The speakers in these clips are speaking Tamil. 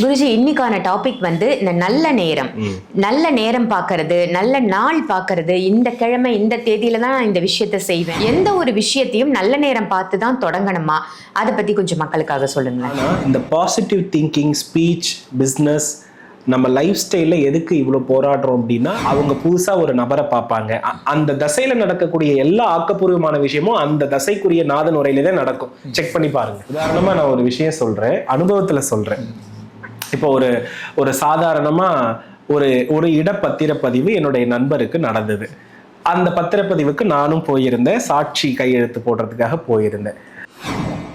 குருஜி இன்னைக்கான டாபிக் வந்து இந்த நல்ல நேரம். நல்ல நேரம் பார்க்கறது நல்ல நாள் பார்க்கறது இந்த கிழமை இந்த தேதியில தான் நான் இந்த விஷயத்த செய்வேன். எந்த ஒரு விஷயத்தையும் நல்ல நேரம் பார்த்து தான் தொடங்கணுமா? அதை பத்தி கொஞ்சம் மக்களுக்காக சொல்லுங்களேன். ஆனால் இந்த பாசிட்டிவ் திங்கிங் ஸ்பீச் பிஸ்னஸ் நம்ம லைஃப் ஸ்டைலில் எதுக்கு இவ்வளோ போராடுறோம் அப்படின்னா அவங்க புதுசாக ஒரு நபரை பார்ப்பாங்க. அந்த தசையில் நடக்கக்கூடிய எல்லா ஆக்கப்பூர்வமான விஷயமும் அந்த தசைக்குரிய நாதன் உரையில தான் நடக்கும். செக் பண்ணி பாருங்க. உதாரணமாக நான் ஒரு விஷயம் சொல்கிறேன் அனுபவத்தில் சொல்கிறேன் இப்போ ஒரு ஒரு சாதாரணமாக ஒரு ஒரு இட பத்திரப்பதிவு என்னுடைய நண்பருக்கு நடந்தது. அந்த பத்திரப்பதிவுக்கு நானும் போயிருந்தேன். சாட்சி கையெழுத்து போடுறதுக்காக போயிருந்தேன்.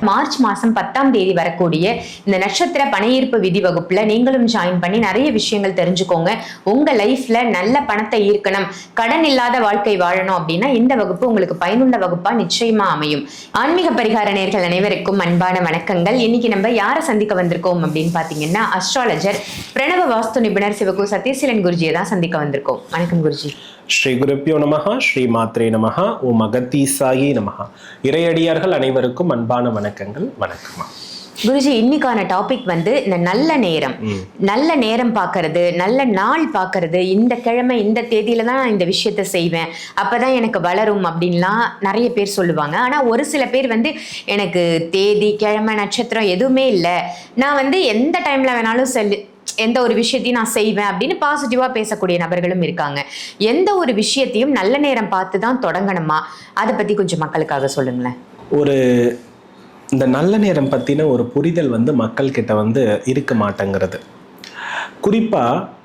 மார்ச் மாசம் பத்தாம் தேதி வரக்கூடிய இந்த நட்சத்திர பணையீர்ப்பு விதி வகுப்புல நீங்களும் ஜாயின் பண்ணி நிறைய விஷயங்கள் தெரிஞ்சுக்கோங்க. உங்க லைஃப்பில் நல்ல பணத்தை ஈர்க்கணும். கடன் இல்லாத வாழ்க்கை வாழணும் அப்படின்னா இந்த வகுப்பு உங்களுக்கு பயனுள்ள வகுப்பா நிச்சயமா அமையும். ஆன்மீக பரிகார நேர்கள் அனைவருக்கும் அன்பான வணக்கங்கள். இன்னைக்கு நம்ம யாரை சந்திக்க வந்திருக்கோம் அப்படின்னு பார்த்தீங்கன்னா அஸ்ட்ராலஜர் பிரணவ வாஸ்து நிபுணர் சிவகு சத்யசீலன் குருஜியை தான் சந்திக்க வந்திருக்கோம். வணக்கம் குருஜி. ஸ்ரீ குருப்பியோ நமஹா ஸ்ரீ மாத்ரே நமஹா ஓ மகத்தீசாயி நமஹா. இறையடியார்கள் அனைவருக்கும் அன்பான வணக்கங்கள் வணக்கமா குருஜி இன்னைக்கான டாபிக் வந்து இந்த நல்ல நேரம். நல்ல நேரம் பார்க்கறது நல்ல நாள் பார்க்கறது இந்த கிழமை இந்த தேதியில தான் நான் இந்த விஷயத்த செய்வேன் அப்பதான் எனக்கு வளரும் அப்படின்லாம் நிறைய பேர் சொல்லுவாங்க. ஆனா ஒரு சில பேர் வந்து எனக்கு தேதி கிழமை நட்சத்திரம் எதுவுமே இல்லை. நான் வந்து எந்த டைம்ல வேணாலும் செல் எந்த ஒரு விஷயத்தையும் நான் செய்வேன் அப்படின்னு பாசிட்டிவாக பேசக்கூடிய நபர்களும் இருக்காங்க. எந்த ஒரு விஷயத்தையும் நல்ல நேரம் பார்த்து தான் தொடங்கணுமா? அதை பற்றி கொஞ்சம் மக்களுக்காக சொல்லுங்களேன். ஒரு இந்த நல்ல நேரம் பற்றின ஒரு புரிதல் வந்து மக்கள்கிட்ட வந்து இருக்க மாட்டேங்கிறது. குறிப்பாக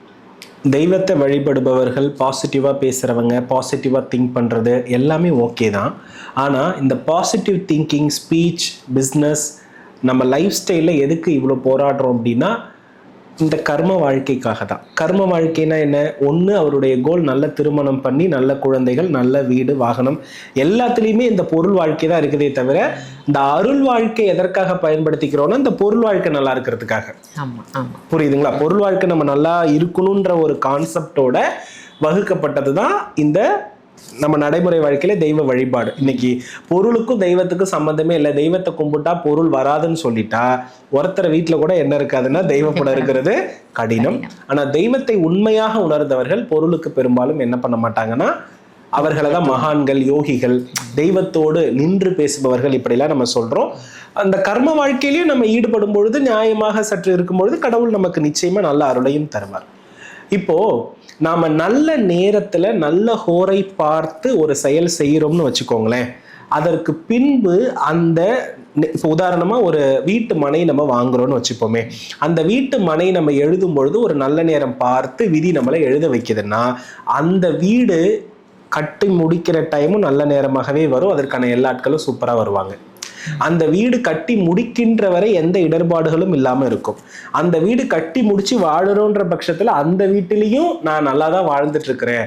தெய்வத்தை வழிபடுபவர்கள் பாசிட்டிவாக பேசுகிறவங்க பாசிட்டிவாக திங்க் பண்ணுறது எல்லாமே ஓகே தான். ஆனால் இந்த பாசிட்டிவ் திங்கிங் ஸ்பீச் பிஸ்னஸ் நம்ம லைஃப் ஸ்டைலில் எதுக்கு இவ்வளோ போராடுறோம் அப்படின்னா இந்த கர்ம வாழ்க்கைக்காக தான் கர்ம வாழ்க்கைனா என்ன? ஒன்று அவருடைய கோல் நல்ல திருமணம் பண்ணி நல்ல குழந்தைகள் நல்ல வீடு வாகனம் எல்லாத்துலேயுமே இந்த பொருள் வாழ்க்கை தான் இருக்குதே தவிர இந்த அருள் வாழ்க்கை எதற்காக பயன்படுத்திக்கிறோம்னா இந்த பொருள் வாழ்க்கை நல்லா இருக்கிறதுக்காக. ஆமா ஆமா. புரியுதுங்களா? பொருள் வாழ்க்கை நம்ம நல்லா இருக்கணுன்ற ஒரு கான்செப்டோட வகுக்கப்பட்டது தான் இந்த நம்ம நடைமுறை வாழ்க்கையில தெய்வ வழிபாடு. இன்னைக்கு பொருளுக்கும் தெய்வத்துக்கும் சம்பந்தமே இல்லை. தெய்வத்தை கும்பிட்டா பொருள் வராதுன்னு சொல்லிட்டா ஒருத்தர் வீட்டுல கூட என்ன இருக்காதுன்னா தெய்வப்படம் இருக்கிறது கடினம். ஆனா தெய்வத்தை உண்மையாக உணர்ந்தவர்கள் பொருளுக்கு பெரும்பாலும் என்ன பண்ண மாட்டாங்கன்னா அவர்களை தான் மகான்கள் யோகிகள் தெய்வத்தோடு நின்று பேசுபவர்கள் இப்படிலாம் நம்ம சொல்றோம். அந்த கர்ம வாழ்க்கையிலையும் நம்ம ஈடுபடும் பொழுது நியாயமாக சற்று இருக்கும் பொழுது கடவுள் நமக்கு நிச்சயமா நல்ல அருளையும் தருவார். இப்போ நாம் நல்ல நேரத்தில் நல்ல ஹோரை பார்த்து ஒரு செயல் செய்கிறோம்னு வச்சுக்கோங்களேன். அதற்கு பின்பு அந்த இப்போ உதாரணமாக ஒரு வீட்டு மனை நம்ம வாங்குறோம்னு வச்சுப்போமே. அந்த வீட்டு மனை நம்ம எழுதும் பொழுது ஒரு நல்ல நேரம் பார்த்து விதி நம்மளை எழுத வைக்குதுன்னா அந்த வீடு கட்டி முடிக்கிற டைமும் நல்ல நேரமாகவே வரும். அதற்கான எல்லா ஆட்களும் சூப்பராக வருவாங்க. அந்த வீடு கட்டி முடிக்கின்ற வரை எந்த இடர்பாடுகளும் இல்லாம இருக்கும். அந்த வீடு கட்டி முடிச்சு வாழறோன்ற பட்சத்துல அந்த வீட்டிலையும் நான் நல்லா தான் வாழ்ந்துட்டு இருக்கிறேன்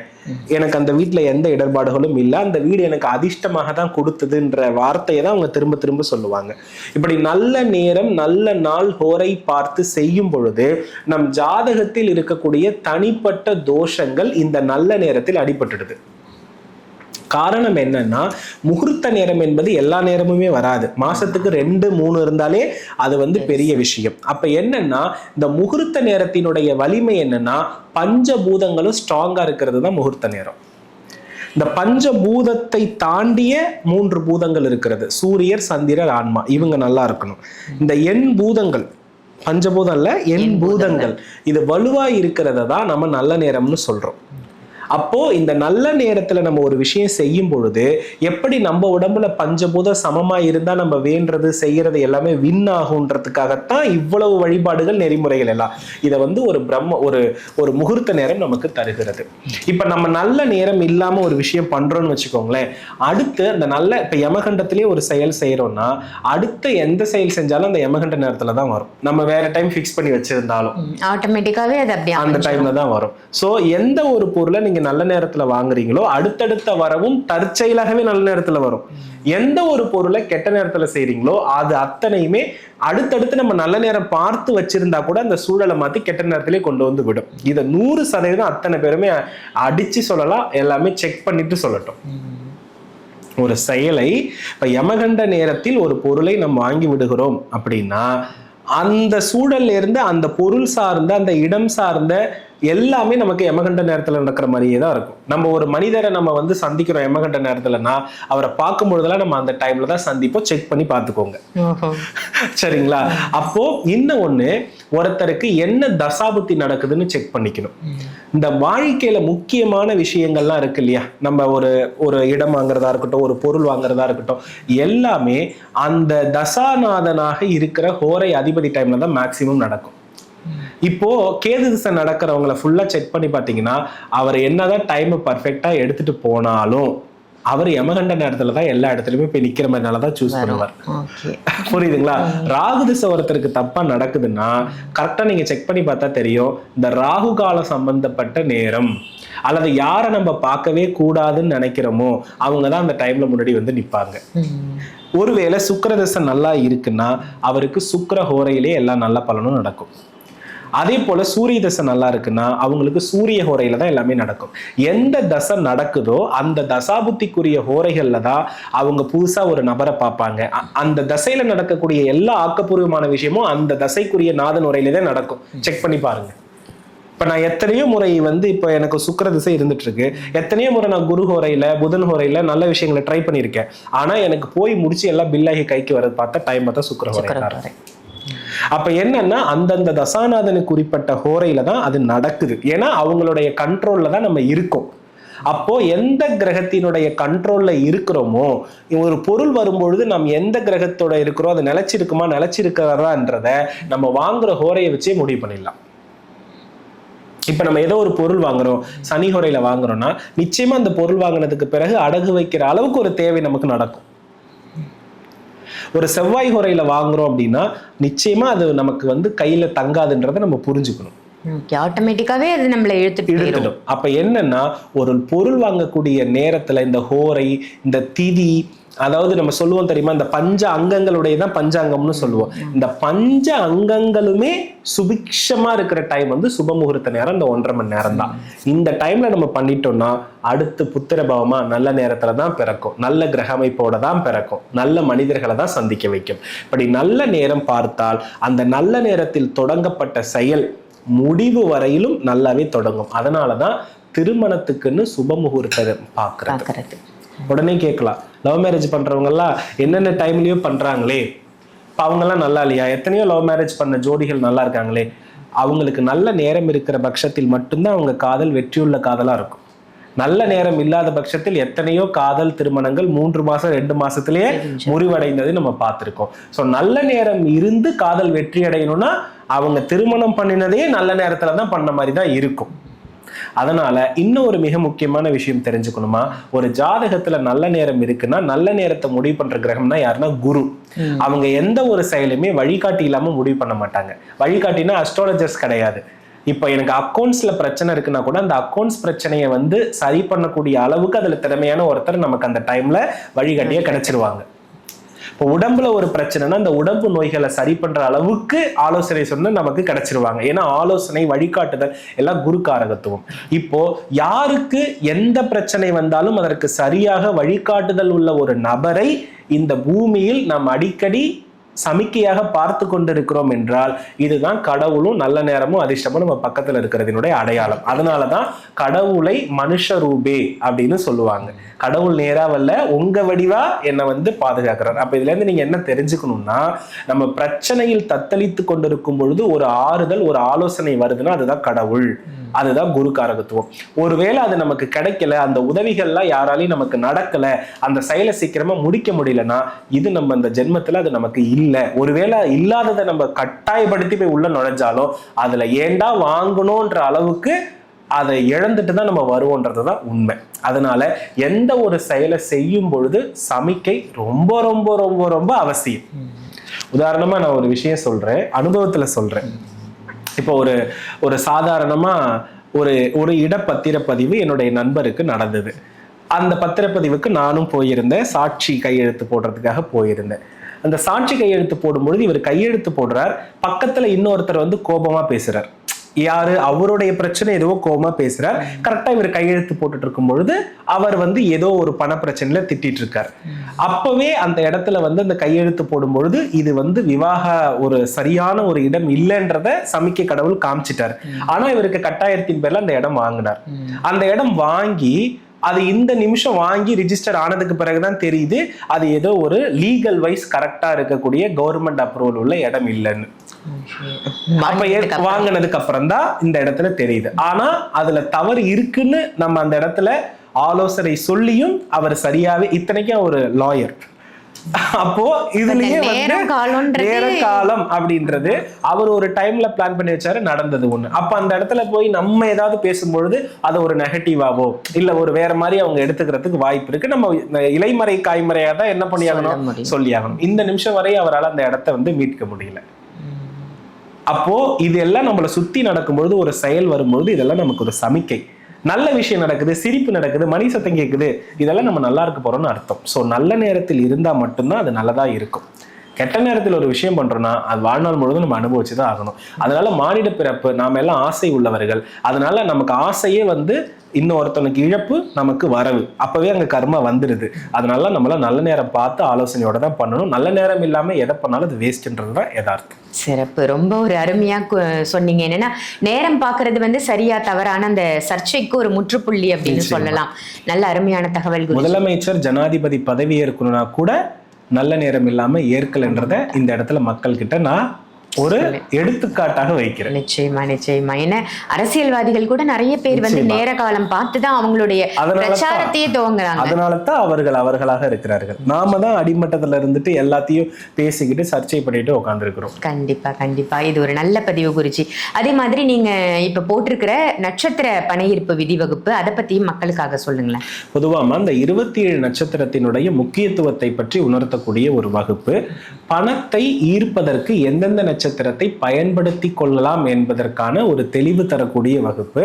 எனக்கு அந்த வீட்டுல எந்த இடர்பாடுகளும் இல்லை. அந்த வீடு எனக்கு அதிர்ஷ்டமாக தான் கொடுத்ததுன்ற வார்த்தையை தான் அவங்க திரும்ப திரும்ப சொல்லுவாங்க. இப்படி நல்ல நேரம் நல்ல நாள் ஹோரை பார்த்து செய்யும் பொழுது நம் ஜாதகத்தில் இருக்கக்கூடிய தனிப்பட்ட தோஷங்கள் இந்த நல்ல நேரத்தில் அடிபட்டுடுது. காரணம் என்னன்னா முகூர்த்த நேரம் என்பது எல்லா நேரமுமே வராது. மாசத்துக்கு ரெண்டு மூணு இருந்தாலே அது வந்து பெரிய விஷயம். அப்ப என்னன்னா இந்த முகூர்த்த நேரத்தினுடைய வலிமை என்னன்னா பஞ்சபூதங்களும் ஸ்ட்ராங்கா இருக்கிறது தான் முகூர்த்த நேரம். இந்த பஞ்சபூதத்தை தாண்டிய மூன்று பூதங்கள் இருக்கிறது. சூரியர் சந்திரர் ஆன்மா. இவங்க நல்லா இருக்கணும். இந்த எண் பூதங்கள் பஞ்சபூதம் இல்ல எண் பூதங்கள் இது வலுவா இருக்கிறத தான் நம்ம நல்ல நேரம்னு சொல்றோம். அப்போ இந்த நல்ல நேரத்துல நம்ம ஒரு விஷயம் செய்யும் பொழுது எப்படி நம்ம உடம்புல பஞ்சபூத சமமா இருந்தா நம்ம வேண்டது செய்யறது எல்லாமே வின் ஆகுன்றதுக்காகத்தான் இவ்வளவு வழிபாடுகள் நெறிமுறைகள் எல்லாம். இதை வந்து ஒரு பிரம்ம ஒரு ஒரு முகூர்த்த நேரம் நமக்கு தருகிறது. இப்ப நம்ம நல்ல நேரம் இல்லாம ஒரு விஷயம் பண்றோம்னு வச்சுக்கோங்களேன். அடுத்து அந்த நல்ல இப்ப யமகண்டத்திலேயே ஒரு செயல் செய்யறோம்னா அடுத்த எந்த செயல் செஞ்சாலும் அந்த யமகண்ட நேரத்துல தான் வரும். நம்ம வேற டைம் ஃபிக்ஸ் பண்ணி வச்சிருந்தாலும். ஆட்டோமேட்டிக்காவே அது அப்படியே அந்த. டைம்ல தான் வரும். சோ எந்த ஒரு பொருளை நீங்க நல்ல நேரத்துல வாங்குறீங்களோ அடுத்தடுத்த வரவும் தற்செயலாகவே நல்ல நேரத்துல வரும். எந்த ஒரு பொருளை கெட்ட நேரத்துல செய்றீங்களோ அது அத்தனையுமே அடுத்தடுத்து நம்ம நல்ல நேரம் பார்த்து வச்சிருந்தா கூட அந்த சூழலை மாத்தி கெட்ட நேரத்திலே கொண்டு வந்து விடும். இதை நூறு சதவீதம் அத்தனை பேருமே அடிச்சு சொல்லலாம் எல்லாமே செக் பண்ணிட்டு சொல்லட்டும். ஒரு செயலை இப்ப யமகண்ட நேரத்தில் ஒரு பொருளை நம்ம வாங்கி விடுகிறோம் அப்படின்னா அந்த சூழல்ல இருந்து அந்த பொருள் சார்ந்த அந்த இடம் சார்ந்த எல்லாமே நமக்கு யமகண்ட நேரத்துல நடக்கிற மாதிரியே தான் இருக்கும். நம்ம ஒரு மனிதரை நம்ம வந்து சந்திக்கிறோம் யமகண்ட நேரத்துலனா அவரை பார்க்கும் பொழுதெல்லாம் நம்ம அந்த டைம்ல தான் சந்திப்போம் செக் பண்ணி பார்த்துக்கோங்க. சரிங்களா? அப்போ இன்னும் ஒண்ணு ஒருத்தருக்கு என்ன தசாபுத்தி நடக்குதுன்னு செக் பண்ணிக்கணும். இந்த வாழ்க்கையில முக்கியமான விஷயங்கள்லாம் இருக்கு இல்லையா? நம்ம ஒரு ஒரு இடம் வாங்குறதா இருக்கட்டும் ஒரு பொருள் வாங்குறதா இருக்கட்டும் எல்லாமே அந்த தசாநாதனாக இருக்கிற ஹோரை அதிபதி டைம்ல தான் மேக்சிமம் நடக்கும். இப்போ கேது திசை நடக்கிறவங்கள ஃபுல்லா செக் பண்ணி பார்த்தீங்கன்னா அவர் என்னதான் டைம் பர்ஃபெக்டா எடுத்துட்டு போனாலும் அவர் யமகண்ட நேரத்துல தான் எல்லா இடத்துலயுமே போய் நிக்கிற மாதிரினால தான் சூஸ் பண்ணுவார். புரியுதுங்களா? ராகு திசை ஒருத்தருக்கு தப்பா நடக்குதுன்னா கரெக்டா நீங்க செக் பண்ணி பார்த்தா தெரியும் இந்த ராகு காலம் சம்பந்தப்பட்ட நேரம் அல்லது யாரை நம்ம பார்க்கவே கூடாதுன்னு நினைக்கிறோமோ அவங்க தான் அந்த டைம்ல முன்னாடி வந்து நிப்பாங்க. ஒருவேளை சுக்கிர திசை நல்லா இருக்குன்னா அவருக்கு சுக்கிர ஹோரையிலே எல்லா நல்ல பலனும் நடக்கும். அதே போல சூரிய தசை நல்லா இருக்குன்னா அவங்களுக்கு சூரிய ஹோரையில தான் எல்லாமே நடக்கும். எந்த தசை நடக்குதோ அந்த தசாபுத்திக்குரிய ஹோரைகள்ல தான் அவங்க புதுசா ஒரு நபரை பார்ப்பாங்க. அந்த தசையில நடக்கக்கூடிய எல்லா ஆக்கப்பூர்வமான விஷயமும் அந்த தசைக்குரிய நாதன் உரையில தான் நடக்கும். செக் பண்ணி பாருங்க. இப்ப நான் எத்தனையோ முறை வந்து இப்போ எனக்கு சுக்கிர திசை இருந்துட்டு இருக்கு எத்தனையோ முறை நான் குரு ஹோரையில புதன் ஹோரையில நல்ல விஷயங்களை ட்ரை பண்ணியிருக்கேன். ஆனா எனக்கு போய் முடிச்சு எல்லாம் பில்லாகி கைக்கு வரது பார்த்தா டைம் பார்த்தா சுக்கிர ஹோரை. அப்ப என்னன்னா அந்தந்த தசாநாதனுக்கு குறிப்பிட்ட ஹோரையில தான் அது நடக்குது. ஏன்னா அவங்களுடைய கண்ட்ரோல்ல தான் நம்ம இருக்கோம். அப்போ எந்த கிரகத்தினுடைய கண்ட்ரோல்ல இருக்கிறோமோ ஒரு பொருள் வரும்பொழுது நம்ம எந்த கிரகத்தோட இருக்கிறோம் அது நிலைச்சிருக்குமா நிலைச்சிருக்கிறதான்றத நம்ம வாங்குற ஹோரையை வச்சே முடிவு பண்ணிடலாம். இப்ப நம்ம ஏதோ ஒரு பொருள் வாங்குறோம் சனி ஹோரையில வாங்குறோம்னா நிச்சயமா அந்த பொருள் வாங்கினதுக்கு பிறகு அடகு வைக்கிற அளவுக்கு ஒரு தேவை நமக்கு நடக்கும். ஒரு செவ்வாய் குறையில் வாங்குகிறோம் அப்படின்னா நிச்சயமாக அது நமக்கு வந்து கையில் தங்காதுன்றதை நம்ம புரிஞ்சுக்கணும். ஆட்டோமேட்டிக்காவே அது நம்மளை இழுத்துட்டு இழுத்துடும். அப்ப என்னன்னா ஒரு பொருள் வாங்கக்கூடிய நேரத்துல இந்த ஹோரை இந்த திதி அதாவது நம்ம சொல்லுவோம் தெரியுமா இந்த பஞ்ச அங்கங்களுடைய தான் பஞ்சாங்கம்னு சொல்லுவோம். இந்த பஞ்ச அங்கங்களுமே சுபிக்ஷமா இருக்கிற டைம் வந்து சுப முகூர்த்த நேரம் இந்த ஒன்றரை மணி நேரம் தான் இந்த டைம்ல நம்ம பண்ணிட்டோம்னா அடுத்து புத்திர பவமா நல்ல நேரத்துல தான் பிறக்கும். நல்ல கிரக அமைப்போட தான் பிறக்கும். நல்ல மனிதர்களை தான் சந்திக்க வைக்கும். இப்படி நல்ல நேரம் பார்த்தால் அந்த நல்ல நேரத்தில் தொடங்கப்பட்ட செயல் முடிவு வரையிலும் நல்லாவே தொடங்கும். அதனால தான் திருமணத்துக்குன்னு சுப முகூர்த்தம் பார்க்குறது. உடனே கேட்கலாம். லவ் மேரேஜ் பண்றவங்கெல்லாம் என்னென்ன டைம்லயும் பண்றாங்களே? இப்போ அவங்கெல்லாம் நல்லா இல்லையா? எத்தனையோ லவ் மேரேஜ் பண்ண ஜோடிகள் நல்லா இருக்காங்களே? அவங்களுக்கு நல்ல நேரம் இருக்கிற பட்சத்தில் மட்டும்தான் அவங்க காதல் வெற்றியுள்ள காதலா இருக்கும். நல்ல நேரம் இல்லாத பட்சத்தில் எத்தனையோ காதல் திருமணங்கள் மூன்று மாசம் ரெண்டு மாசத்திலேயே முறிவடைந்ததை நம்ம பார்த்திருக்கோம். ஸோ நல்ல நேரம் இருந்து காதல் வெற்றி அடையணும்னா அவங்க திருமணம் பண்ணினதே நல்ல நேரத்துல தான் பண்ண மாதிரி தான் இருக்கும். அதனால இன்னும் ஒரு மிக முக்கியமான விஷயம் தெரிஞ்சுக்கணுமா? ஒரு ஜாதகத்துல நல்ல நேரம் இருக்குன்னா நல்ல நேரத்தை முடிவு பண்ற கிரகம்னா யாருன்னா குரு. அவங்க எந்த ஒரு செயலுமே வழிகாட்டி இல்லாம முடிவு பண்ண மாட்டாங்க. வழிகாட்டினா அஸ்ட்ராலஜர்ஸ் கிடையாது. இப்போ எனக்கு அக்கௌண்ட்ஸ்ல பிரச்சனை இருக்குன்னா கூட அந்த அக்கௌண்ட்ஸ் பிரச்சனையை வந்து சரி பண்ணக்கூடிய அளவுக்கு அதுல திறமையான ஒருத்தர் நமக்கு அந்த டைம்ல வழிகாட்டியே கிடைச்சிருவாங்க. இப்போ உடம்புல ஒரு பிரச்சனைனா அந்த உடம்பு நோய்களை சரி பண்ற அளவுக்கு ஆலோசனை சொன்ன நமக்கு கிடைச்சிருவாங்க. ஏன்னா ஆலோசனை வழிகாட்டுதல் எல்லாம் குரு காரகத்துவம் இப்போ யாருக்கு எந்த பிரச்சனை வந்தாலும் அதற்கு சரியாக வழிகாட்டுதல் உள்ள ஒரு நபரை இந்த பூமியில் நாம் அடிக்கடி சமிக்கையாக பார்த்து கொண்டிருக்கிறோம் என்றால் இதுதான் கடவுளும் நல்ல நேரமும் அதிர்ஷ்டமும் நம்ம பக்கத்துல இருக்கிறதினுடைய அடையாளம். அதனாலதான் கடவுளை மனுஷ ரூபே அப்படின்னு சொல்லுவாங்க. கடவுள் நேரா வல்ல உங்க வடிவா என்னை வந்து பாதுகாக்கிறார். அப்ப இதுல இருந்து நீங்க என்ன தெரிஞ்சுக்கணும்னா நம்ம பிரச்சனையில் தத்தளித்து கொண்டிருக்கும் பொழுது ஒரு ஆறுதல் ஒரு ஆலோசனை வருதுன்னா அதுதான் கடவுள். அதுதான் குரு காரகத்துவம் ஒருவேளை அது நமக்கு கிடைக்கல அந்த உதவிகள்லாம் யாராலையும் நமக்கு நடக்கல அந்த செயலை சீக்கிரமா முடிக்க முடியலன்னா இது நம்ம அந்த ஜென்மத்துல அது நமக்கு இல்லை. ஒருவேளை இல்லாததை நம்ம கட்டாயப்படுத்தி போய் உள்ள நுழைஞ்சாலும் அதுல ஏண்டா வாங்கணும்ன்ற அளவுக்கு அதை இழந்துட்டு தான் நம்ம வருவோன்றது தான் உண்மை. அதனால எந்த ஒரு செயலை செய்யும் பொழுது சமிக்கை ரொம்ப ரொம்ப ரொம்ப ரொம்ப அவசியம். உதாரணமா நான் ஒரு விஷயம் சொல்றேன் அனுபவத்துல சொல்றேன். இப்போ ஒரு ஒரு சாதாரணமா ஒரு ஒரு இடப்பத்திரப்பதிவு என்னுடைய நண்பருக்கு நடந்தது. அந்த பத்திரப்பதிவுக்கு நானும் போயிருந்தேன். சாட்சி கையெழுத்து போடுறதுக்காக போயிருந்தேன். அந்த சாட்சி கையெழுத்து போடும்பொழுது இவர் கையெழுத்து போடுறார். பக்கத்துல இன்னொருத்தர் வந்து கோபமா பேசுறார். யாரு? அவருடைய பிரச்சனை ஏதோ கோமா பேசுறார் கரெக்டா இவர் கையெழுத்து போட்டுட்டு இருக்கும் பொழுது அவர் வந்து ஏதோ ஒரு பண பிரச்சனையில திட்டிட்டு இருக்கார். அப்பவே அந்த இடத்துல வந்து அந்த கையெழுத்து போடும் பொழுது இது வந்து விவாக ஒரு சரியான ஒரு இடம் இல்லைன்றத சமிக்க கடவுள் காமிச்சிட்டார். ஆனா இவருக்கு கட்டாயத்தின் பேர்ல அந்த இடம் வாங்கினார். அந்த இடம் வாங்கி அது இந்த நிமிஷம் வாங்கி ரிஜிஸ்டர் ஆனதுக்கு பிறகுதான் தெரியுது அது ஏதோ ஒரு லீகல் வைஸ் கரெக்டா இருக்கக்கூடிய கவர்மெண்ட் அப்ரூவல் உள்ள இடம் இல்லைன்னு. அப்ப வாங்கினதுக்கு அப்புறம். தான் இந்த இடத்துல தெரியுது. ஆனா அதுல தவறு இருக்குன்னு நம்ம அந்த இடத்துல ஆலோசனை சொல்லியும் அவர் சரியாவே இத்தனைக்கும் ஒரு லாயர் அப்போ இதுலயே வந்து நேர காலம் அப்படின்றது அவர் ஒரு டைம்ல பிளான் பண்ணி வச்சாரு நடந்தது ஒண்ணு. அப்ப அந்த இடத்துல போய் நம்ம ஏதாவது பேசும்பொழுது அதை ஒரு நெகட்டிவாவோ இல்ல ஒரு வேற மாதிரி அவங்க எடுத்துக்கிறதுக்கு வாய்ப்பு இருக்கு. நம்ம இலைமறை காய்மறையா தான் என்ன பண்ணியாகணும். சொல்லியாகணும். இந்த நிமிஷம் வரை அவரால் அந்த இடத்த வந்து மீட்க முடியல. அப்போ இதெல்லாம் நம்மளை சுத்தி நடக்கும்பொழுது ஒரு செயல் வரும்பொழுது இதெல்லாம் நமக்கு ஒரு சமிக்கை. நல்ல விஷயம் நடக்குது சிரிப்பு நடக்குது மணி சத்தம் கேட்குது இதெல்லாம் நம்ம நல்லா இருக்க போறோம்னு அர்த்தம். ஸோ நல்ல நேரத்தில் இருந்தால் மட்டும்தான் அது நல்லதாக இருக்கும். கெட்ட நேரத்தில் ஒரு விஷயம் பண்றோம்னா அது வாழ்நாள் முழுவதும் நம்ம அனுபவிச்சு தான் ஆகணும். அதனால மானிட பிறப்பு நாம எல்லாம் ஆசை உள்ளவர்கள். அதனால நமக்கு ஆசையே வந்து இன்னொருத்தனுக்கு இழப்பு நமக்கு வரவு. அப்பவே அங்க கர்மா வந்துடுது. அதனால நம்மள நல்ல நேரம் பார்த்து ஆலோசனையோட தான் பண்ணணும். நல்ல நேரம் இல்லாம எதை பண்ணாலும் அது வேஸ்ட்ன்றது தான் யதார்த்தம். சிறப்பு. ரொம்ப ஒரு அருமையா கு- சொன்னீங்க. என்னன்னா நேரம் பார்க்கிறது வந்து சரியா தவறான அந்த சர்ச்சைக்கு ஒரு முற்றுப்புள்ளி அப்படின்னு. சொல்லலாம். நல்ல அருமையான தகவல் முதலமைச்சர் ஜனாதிபதி பதவி ஏற்கணும்னா கூட நல்ல நேரம் இல்லாமல் ஏற்கலன்றத இந்த இடத்துல மக்கள்கிட்ட நான் ஒரு எடுத்துக்காட்டாக வைக்கிறேன். நிச்சயமா நிச்சயமா. ஏன்னா அரசியல்வாதிகள் கூட நிறைய பேர் வந்து. நேர காலம் பார்த்து தான் அவங்களுடைய பிரச்சாரத்தையே துவங்குறாங்க. அதனால தான் அவர்கள் அவர்களாக இருக்கிறார்கள். நாம தான் அடிமட்டத்துல இருந்துட்டு எல்லாத்தையும் பேசிக்கிட்டு சர்ச்சை பண்ணிட்டு உட்காந்துருக்கிறோம் கண்டிப்பா கண்டிப்பா. இது ஒரு நல்ல பதிவு குறிச்சி அதே மாதிரி நீங்க இப்ப போட்டிருக்கிற நட்சத்திர பணையிருப்பு விதி வகுப்பு அதை பத்தியும் மக்களுக்காக சொல்லுங்களேன். பொதுவாக அந்த இருபத்தி ஏழு நட்சத்திரத்தினுடைய முக்கியத்துவத்தை பற்றி உணர்த்தக்கூடிய ஒரு வகுப்பு பணத்தை ஈர்ப்பதற்கு எந்தெந்த நட்சத்திரத்தை பயன்படுத்தி கொள்ளலாம் என்பதற்கான ஒரு தெளிவு தரக்கூடிய வகுப்பு.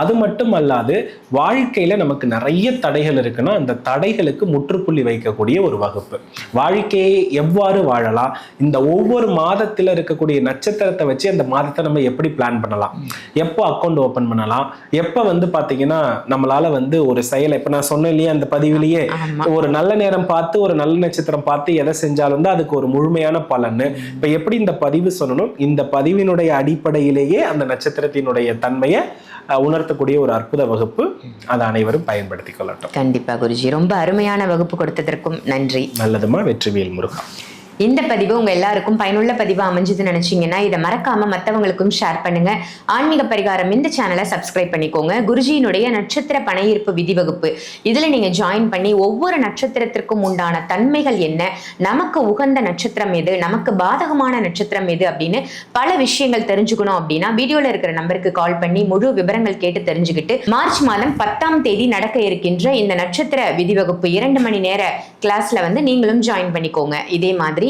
அது மட்டும் அல்லாது வாழ்க்கையில நமக்கு நிறைய தடைகள் இருக்குன்னா அந்த தடைகளுக்கு முற்றுப்புள்ளி வைக்கக்கூடிய ஒரு வகுப்பு. வாழ்க்கையை எவ்வாறு வாழலாம்? இந்த ஒவ்வொரு மாதத்துல இருக்கக்கூடிய நட்சத்திரத்தை வச்சு அந்த மாதத்தை நம்ம எப்படி பிளான் பண்ணலாம்? எப்போ அக்கௌண்ட் ஓபன் பண்ணலாம்? எப்போ வந்து பாத்தீங்கன்னா நம்மளால வந்து ஒரு செயலை இப்ப நான் சொன்னேன் இல்லையா அந்த பதிவிலேயே ஒரு நல்ல நேரம் பார்த்து ஒரு நல்ல நட்சத்திரம் பார்த்து எதை செஞ்சாலும் தான் அதுக்கு ஒரு முழுமையான பலன் இப்ப எப்படி இந்த பதிவு சொல்லணும். இந்த பதிவினுடைய அடிப்படையிலேயே அந்த நட்சத்திரத்தினுடைய தன்மையை உணர்த்தக்கூடிய ஒரு அற்புத வகுப்பு அதை அனைவரும் பயன்படுத்திக் கொள்ளட்டும். கண்டிப்பா குருஜி. ரொம்ப அருமையான வகுப்பு கொடுத்ததற்கும் நன்றி. நல்லதுமா வெற்றிவேல் முருகா. இந்த பதிவு உங்க எல்லாருக்கும் பயனுள்ள பதிவு அமைஞ்சதுன்னு நினைச்சீங்கன்னா இதை மறக்காம மற்றவங்களுக்கும் ஷேர் பண்ணுங்க. ஆன்மீக பரிகாரம் இந்த சேனலை சப்ஸ்கிரைப் பண்ணிக்கோங்க. குருஜியினுடைய நட்சத்திர பணையிருப்பு விதி வகுப்பு இதுல நீங்க ஜாயின் பண்ணி ஒவ்வொரு நட்சத்திரத்திற்கும் உண்டான தன்மைகள் என்ன? நமக்கு உகந்த நட்சத்திரம் எது? நமக்கு பாதகமான நட்சத்திரம் எது? அப்படின்னு பல விஷயங்கள் தெரிஞ்சுக்கணும் அப்படின்னா வீடியோல இருக்கிற நம்பருக்கு கால் பண்ணி முழு விவரங்கள் கேட்டு தெரிஞ்சுக்கிட்டு மார்ச் மாதம் பத்தாம் தேதி நடக்க இருக்கின்ற இந்த நட்சத்திர விதி வகுப்பு இரண்டு மணி நேர கிளாஸ்ல வந்து நீங்களும் ஜாயின் பண்ணிக்கோங்க. இதே மாதிரி